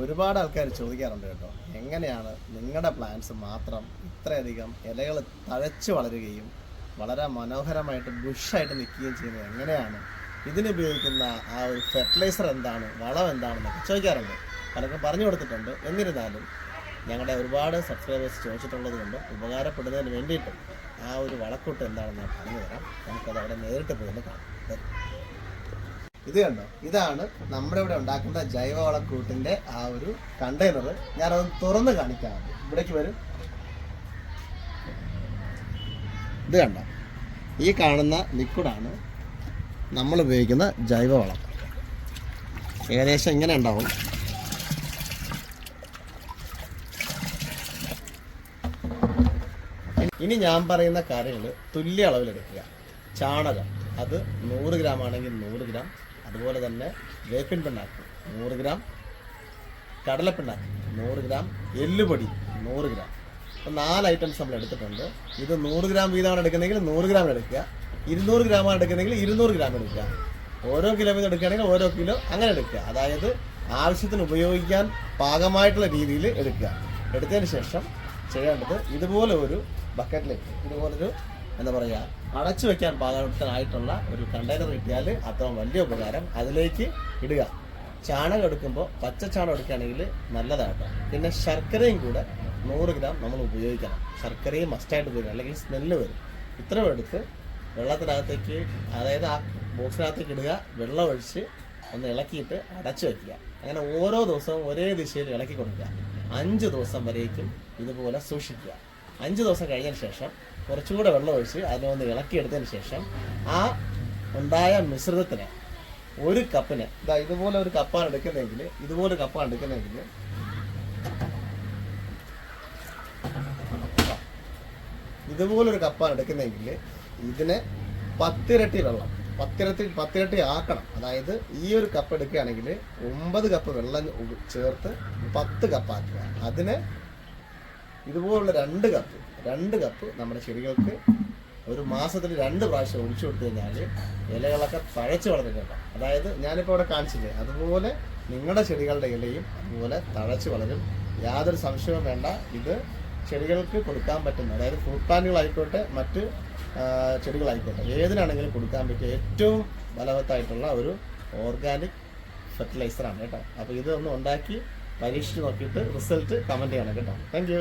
ഒരുപാട് ആൾക്കാർ ചോദിക്കാറുണ്ട് കേട്ടോ. എങ്ങനെയാണ് നിങ്ങളുടെ പ്ലാന്റ്സ് മാത്രം ഇത്രയധികം ഇലകൾ തഴച്ച് വളരുകയും വളരെ മനോഹരമായിട്ട് ബുഷായിട്ട് നിൽക്കുകയും ചെയ്യുന്നത് എങ്ങനെയാണ്? ഇതിനുപയോഗിക്കുന്ന ആ ഒരു ഫെർട്ടിലൈസർ എന്താണ്? വളം എന്താണെന്നൊക്കെ ചോദിക്കാറുണ്ട്. പലർക്കും പറഞ്ഞു കൊടുത്തിട്ടുണ്ട്. എന്നിരുന്നാലും ഞങ്ങളുടെ ഒരുപാട് സബ്സ്ക്രൈബേഴ്സ് ചോദിച്ചിട്ടുള്ളത് കൊണ്ട് ഉപകാരപ്പെടുന്നതിന് വേണ്ടിയിട്ടും ആ ഒരു വളക്കൂട്ട് എന്താണെന്ന് ഞാൻ പറഞ്ഞു തരാം നമുക്കത് അവിടെ നേരിട്ട് പോയി കാണാം. ഇത് കണ്ടോ? ഇതാണ് നമ്മുടെ ഇവിടെ ഉണ്ടാക്കുന്ന ജൈവവളക്കൂട്ടിന്റെ ആ ഒരു കണ്ടെയ്നർ ഞാനത് തുറന്ന് കാണിക്കാം. ഇവിടേക്ക് വരും. ഇത് കണ്ടോ? ഈ കാണുന്ന ലിക്വിഡാണ് നമ്മൾ ഉപയോഗിക്കുന്ന ജൈവവളം. ഏകദേശം ഇങ്ങനെ ഉണ്ടാവും. ഇനി ഞാൻ പറയുന്ന കാര്യങ്ങൾ തുല്യ അളവിലെടുക്കുക. ചാണകം. അത് നൂറ് ഗ്രാം ആണെങ്കിൽ നൂറ് ഗ്രാം. അതുപോലെ തന്നെ വേപ്പിൻ പിണ്ണാക്ക് നൂറ് ഗ്രാം കടലപ്പിണ്ണാക്ക് നൂറ് ഗ്രാം എല്ലുപൊടി നൂറ് ഗ്രാം. അപ്പം നാല് ഐറ്റംസ് നമ്മൾ എടുത്തിട്ടുണ്ട്. ഇത് നൂറ് ഗ്രാം വീതമാണ് എടുക്കുന്നതെങ്കിൽ നൂറ് ഗ്രാം എടുക്കുക. ഇരുന്നൂറ് ഗ്രാമാണ് എടുക്കുന്നതെങ്കിൽ ഇരുന്നൂറ് ഗ്രാം എടുക്കുക. ഓരോ കിലോ വീതം എടുക്കുകയാണെങ്കിൽ ഓരോ കിലോ അങ്ങനെ എടുക്കുക. അതായത് ആവശ്യത്തിന് ഉപയോഗിക്കാൻ പാകമായിട്ടുള്ള രീതിയിൽ എടുക്കുക. എടുത്തതിന് ശേഷം ചെയ്യേണ്ടത് ഇതുപോലെ ഒരു ബക്കറ്റിലേക്ക് ഇതുപോലൊരു എന്താ പറയുക അടച്ചു വെക്കാൻ പാകത്തിനായിട്ടുള്ള ഒരു കണ്ടെയ്നർ കിട്ടിയാൽ അത്ര വലിയ ഉപകാരം അതിലേക്ക് ഇടുക. ചാണകം എടുക്കുമ്പോൾ പച്ച ചാണകം എടുക്കുകയാണെങ്കിൽ നല്ലതാട്ടോ. പിന്നെ ശർക്കരയും കൂടെ നൂറ് ഗ്രാം നമ്മൾ ഉപയോഗിക്കണം. ശർക്കരയും മസ്റ്റായിട്ട് ഉപയോഗിക്കണം. അല്ലെങ്കിൽ സ്മെല്ല് വരും. ഇത്രയും എടുത്ത് വെള്ളത്തിനകത്തേക്ക് അതായത് ആ ബോക്സിനകത്തേക്ക് ഇടുക. വെള്ളം ഒഴിച്ച് ഒന്ന് ഇളക്കിയിട്ട് അടച്ചു വയ്ക്കുക അങ്ങനെ ഓരോ ദിവസവും ഒരേ ദിശയിൽ ഇളക്കി കൊടുക്കുക. അഞ്ച് ദിവസം വരേക്കും ഇതുപോലെ സൂക്ഷിക്കുക. അഞ്ച് ദിവസം കഴിഞ്ഞതിന് ശേഷം കുറച്ചും കൂടെ വെള്ളം ഒഴിച്ച് അതിനെ ഒന്ന് ഇളക്കിയെടുത്തതിന് ശേഷം ആ ഉണ്ടായ മിശ്രിതത്തിന് ഒരു കപ്പിന് ഇതാ ഇതുപോലെ ഒരു കപ്പാണ് എടുക്കുന്നതെങ്കിൽ ഇതുപോലെ കപ്പാണ് എടുക്കുന്നതെങ്കിൽ ഇതുപോലൊരു കപ്പാണ് എടുക്കുന്നതെങ്കിൽ ഇതിന് പത്തിരട്ടി വെള്ളം പത്തിരട്ടി പത്തിരട്ടി ആക്കണം. അതായത് ഈ ഒരു കപ്പ് എടുക്കുകയാണെങ്കിൽ ഒമ്പത് കപ്പ് വെള്ളം ചേർത്ത് പത്ത് കപ്പാക്കുക. അതിനെ ഇതുപോലുള്ള രണ്ട് കപ്പ് രണ്ട് കപ്പ് നമ്മുടെ ചെടികൾക്ക് ഒരു മാസത്തിൽ രണ്ട് പ്രാവശ്യം ഒഴിച്ചു കൊടുത്തു കഴിഞ്ഞാൽ ഇലകളൊക്കെ തഴച്ച് വളരുന്നുണ്ട് അതായത് ഞാനിപ്പോൾ ഇവിടെ കാണിച്ചില്ലേ അതുപോലെ നിങ്ങളുടെ ചെടികളുടെ ഇലയും അതുപോലെ തഴച്ച് വളരും. യാതൊരു സംശയവും വേണ്ട. ഇത് ചെടികൾക്ക് കൊടുക്കാൻ പറ്റുന്ന അതായത് ഫ്രൂട്ട് പ്ലാന്റുകളായിക്കോട്ടെ മറ്റ് ചെടികളായിക്കോട്ടെ ഏതിനാണെങ്കിലും കൊടുക്കാൻ പറ്റിയ ഏറ്റവും ഫലവത്തായിട്ടുള്ള ഒരു ഓർഗാനിക് ഫെർട്ടിലൈസറാണ് കേട്ടോ. അപ്പോൾ ഇതൊന്ന് ഉണ്ടാക്കി പരീക്ഷിച്ച് നോക്കിയിട്ട് റിസൾട്ട് കമന്റ് ചെയ്യണം കേട്ടോ. താങ്ക്